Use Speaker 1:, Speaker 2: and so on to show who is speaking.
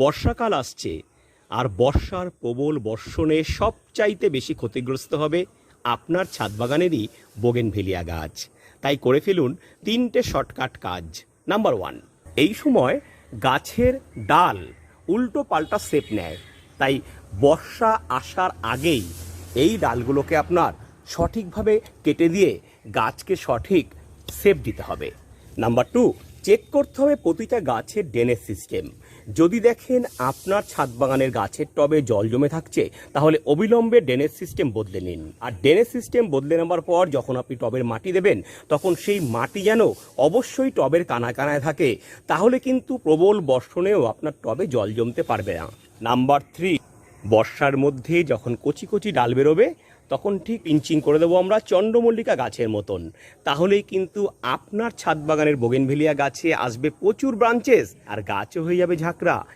Speaker 1: বর্ষাকাল আসছে, আর বর্ষার প্রবল বর্ষণে সবচাইতে বেশি ক্ষতিগ্রস্ত হবে আপনার ছাদ বাগানেরই বোগেনভেলিয়া গাছ। তাই করে ফেলুন তিনটে শর্টকাট কাজ। নাম্বার ওয়ান, এই সময় গাছের ডাল উল্টো পাল্টা সেপ নেয়। তাই বর্ষা আসার আগেই এই ডালগুলোকে আপনার সঠিকভাবে কেটে দিয়ে গাছকে সঠিক সেপ দিতে হবে। নাম্বার টু চেক করতে হবে প্রতিটা গাছের ড্রেনেজ সিস্টেম। যদি দেখেন আপনার ছাদ বাগানের গাছের টবে জল জমে থাকছে, তাহলে অবিলম্বে ড্রেনেজ সিস্টেম বদলে নিন। আর ড্রেনেজ সিস্টেম বদলে নেওয়ার পর যখন আপনি টবের মাটি দেবেন, তখন সেই মাটি যেন অবশ্যই টবের কানায় কানায় থাকে। তাহলে কিন্তু প্রবল বর্ষণেও আপনার টবে জল জমতে পারবে না। নাম্বার থ্রি বর্ষার মধ্যে যখন কচি কচি ডাল বেরোবে, তখন ঠিক ইঞ্চিং করে দেবো আমরা চন্দ্রমল্লিকা গাছের মতন। তাহলেই কিন্তু আপনার ছাদ বাগানের বোগেনভেলিয়া গাছে আসবে প্রচুর ব্রাঞ্চেস আর গাছও হয়ে যাবে ঝাঁকড়া।